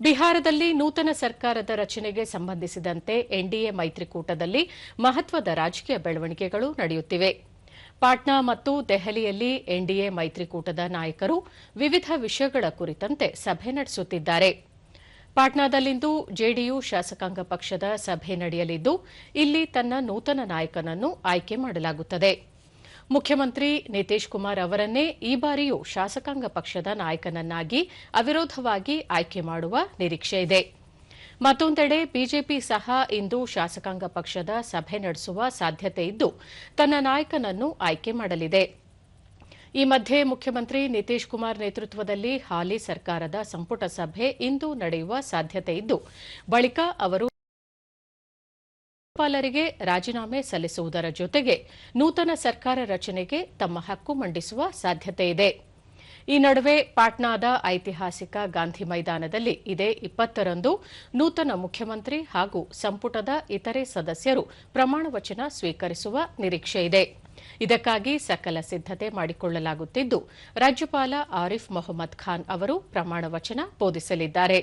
ಬಿಹಾರದಲ್ಲಿ ನೂತನ ಸರ್ಕಾರದ ರಚನೆಗೆ ಸಂಬಂಧಿಸಿದಂತೆ ಎನ್ಡಿಎ ಮೈತ್ರಿಕೂಟದಲ್ಲಿ ಮಹತ್ವದ ರಾಜಕೀಯ ಬೆಳವಣಿಗೆಗಳು ನಡೆಯುತ್ತಿವೆ. ಪಾಟ್ನಾ ಮತ್ತು ದೆಹಲಿಯಲ್ಲಿ ಎನ್ಡಿಎ ಮೈತ್ರಿಕೂಟದ ನಾಯಕರು ವಿವಿಧ ವಿಷಯಗಳ ಕುರಿತಂತೆ ಸಭೆ ನಡೆಸುತ್ತಿದ್ದಾರೆ. ಪಾಟ್ನಾದಲ್ಲಿಂದು ಜೆಡಿಯು ಶಾಸಕಾಂಗ ಪಕ್ಷದ ಸಭೆ ನಡೆಯಲಿದ್ದು, ಇಲ್ಲಿ ತನ್ನ ನೂತನ ನಾಯಕನನ್ನು ಆಯ್ಕೆ ಮಾಡಲಾಗುತ್ತದೆ. ಮುಖ್ಯಮಂತ್ರಿ ನಿತೀಶ್ ಕುಮಾರ್ ಅವರನ್ನೇ ಈ ಬಾರಿಯೂ ಶಾಸಕಾಂಗ ಪಕ್ಷದ ನಾಯಕನನ್ನಾಗಿ ಅವಿರೋಧವಾಗಿ ಆಯ್ಕೆ ಮಾಡುವ ನಿರೀಕ್ಷೆ ಇದೆ. ಮತ್ತೊಂದೆಡೆ ಬಿಜೆಪಿ ಸಹ ಇಂದು ಶಾಸಕಾಂಗ ಪಕ್ಷದ ಸಭೆ ನಡೆಸುವ ಸಾಧ್ಯತೆ ಇದ್ದು, ತನ್ನ ನಾಯಕನನ್ನು ಆಯ್ಕೆ ಮಾಡಲಿದೆ. ಈ ಮಧ್ಯೆ ಮುಖ್ಯಮಂತ್ರಿ ನಿತೀಶ್ ಕುಮಾರ್ ನೇತೃತ್ವದಲ್ಲಿ ಹಾಲಿ ಸರ್ಕಾರದ ಸಂಪುಟ ಸಭೆ ಇಂದು ನಡೆಯುವ ಸಾಧ್ಯತೆ ಇದ್ದು, ಬಳಿಕ ಅವರು ರಾಜ್ಯಪಾಲರಿಗೆ ರಾಜೀನಾಮೆ ಸಲ್ಲಿಸುವುದರ ಜೊತೆಗೆ ನೂತನ ಸರ್ಕಾರ ರಚನೆಗೆ ತಮ್ಮ ಹಕ್ಕು ಮಂಡಿಸುವ ಸಾಧ್ಯತೆ ಇದೆ. ಈ ನಡುವೆ ಪಾಟ್ನಾದ ಐತಿಹಾಸಿಕ ಗಾಂಧಿ ಮೈದಾನದಲ್ಲಿ ಇದೇ ಇಪ್ಪತ್ತರಂದು ನೂತನ ಮುಖ್ಯಮಂತ್ರಿ ಹಾಗೂ ಸಂಪುಟದ ಇತರೆ ಸದಸ್ಯರು ಪ್ರಮಾಣ ವಚನ ಸ್ವೀಕರಿಸುವ ನಿರೀಕ್ಷೆಯಿದೆ ಇದಕ್ಕಾಗಿ ಸಕಲ ಸಿದ್ದತೆ ಮಾಡಿಕೊಳ್ಳಲಾಗುತ್ತಿದ್ದು, ರಾಜ್ಯಪಾಲ ಆರಿಫ್ ಮೊಹಮ್ಮದ್ ಖಾನ್ ಅವರು ಪ್ರಮಾಣ ವಚನ ಬೋಧಿಸಲಿದ್ದಾರೆ.